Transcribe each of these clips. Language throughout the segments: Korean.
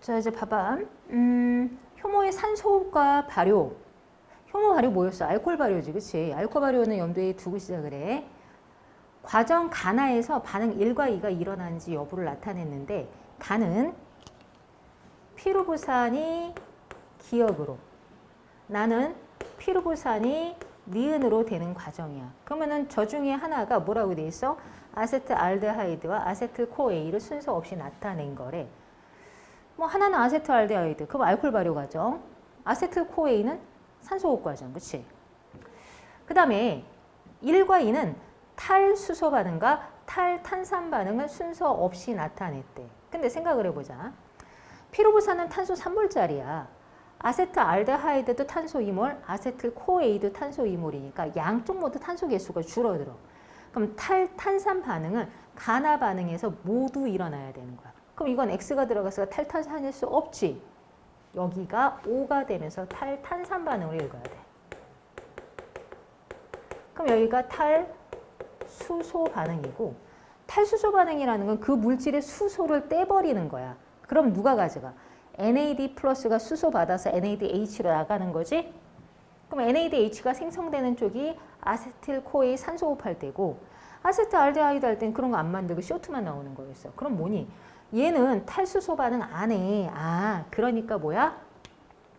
자 이제 봐봐. 음, 효모의 산소호흡과 발효. 효모 발효 뭐였어? 알코올 발효지, 그렇지? 알코올 발효는 염두에 두고 시작을 해. 과정 간화에서 반응 1과 2가 일어나는지 여부를 나타냈는데 간은 피루부산이 기억으로 나는 피루부산이 니은으로 되는 과정이야. 그러면은 저 중에 하나가 뭐라고 돼 있어? 아세트 알데하이드와 아세틸 코에이를 순서 없이 나타낸 거래. 뭐 하나는 아세트알데하이드, 그럼 알코올 발효 과정. 아세틸코에이는 산소 호흡 과정, 그렇지? 그 다음에 1과 2는 탈수소 반응과 탈탄산 반응을 순서 없이 나타냈대. 근데 생각을 해보자. 피로부산은 탄소 3몰짜리야. 아세트알데하이드도 탄소 2몰, 아세틸 코에이도 탄소 2몰이니까 양쪽 모두 탄소 개수가 줄어들어. 그럼 탈탄산 반응은 간화 반응에서 모두 일어나야 되는 거야. 그럼 이건 X가 들어가서 탈탄산일 수 없지. 여기가 O가 되면서 탈탄산 반응으로 읽어야 돼. 그럼 여기가 탈수소 반응이고 탈수소 반응이라는 건 그 물질의 수소를 떼버리는 거야. 그럼 누가 가져가? NAD 플러스가 수소 받아서 NADH로 나가는 거지? 그럼 NADH가 생성되는 쪽이 아세틸코에 산소호흡할 때고 아세트알데하이드 할 땐 그런 거 안 만들고 쇼트만 나오는 거였어. 그럼 뭐니? 얘는 탈수소 반응 안 해. 아, 그러니까 뭐야?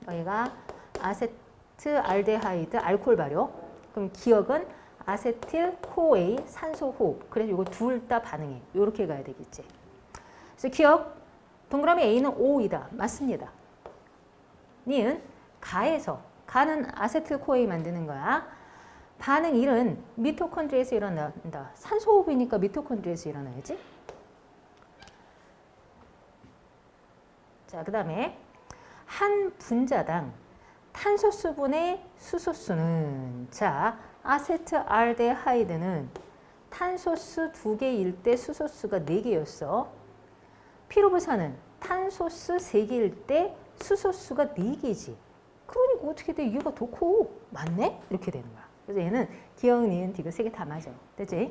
여기가 아세트알데하이드 알코올 발효. 그럼 기억은 아세틸 코에이 산소 호흡. 그래서 이거 둘 다 반응해. 이렇게 가야 되겠지. 그래서 기억 동그라미 A는 O이다. 맞습니다. 니은 가에서 가는 아세틸 코에이 만드는 거야. 반응 1은 미토콘드리에서 일어난다. 산소호흡이니까 미토콘드리에서 일어나야지. 자, 그 다음에 한 분자당 탄소 수분의 수소수는 자, 아세트알데하이드는 탄소수 두 개일 때 수소수가 네 개였어. 피로부산은 탄소수 세 개일 때 수소수가 네 개지. 그러니까 어떻게 돼? 얘가 더 커. 맞네? 이렇게 되는 거야. 그래서 얘는 기억, 니은, 디귿 세 개 다 맞아. 됐지?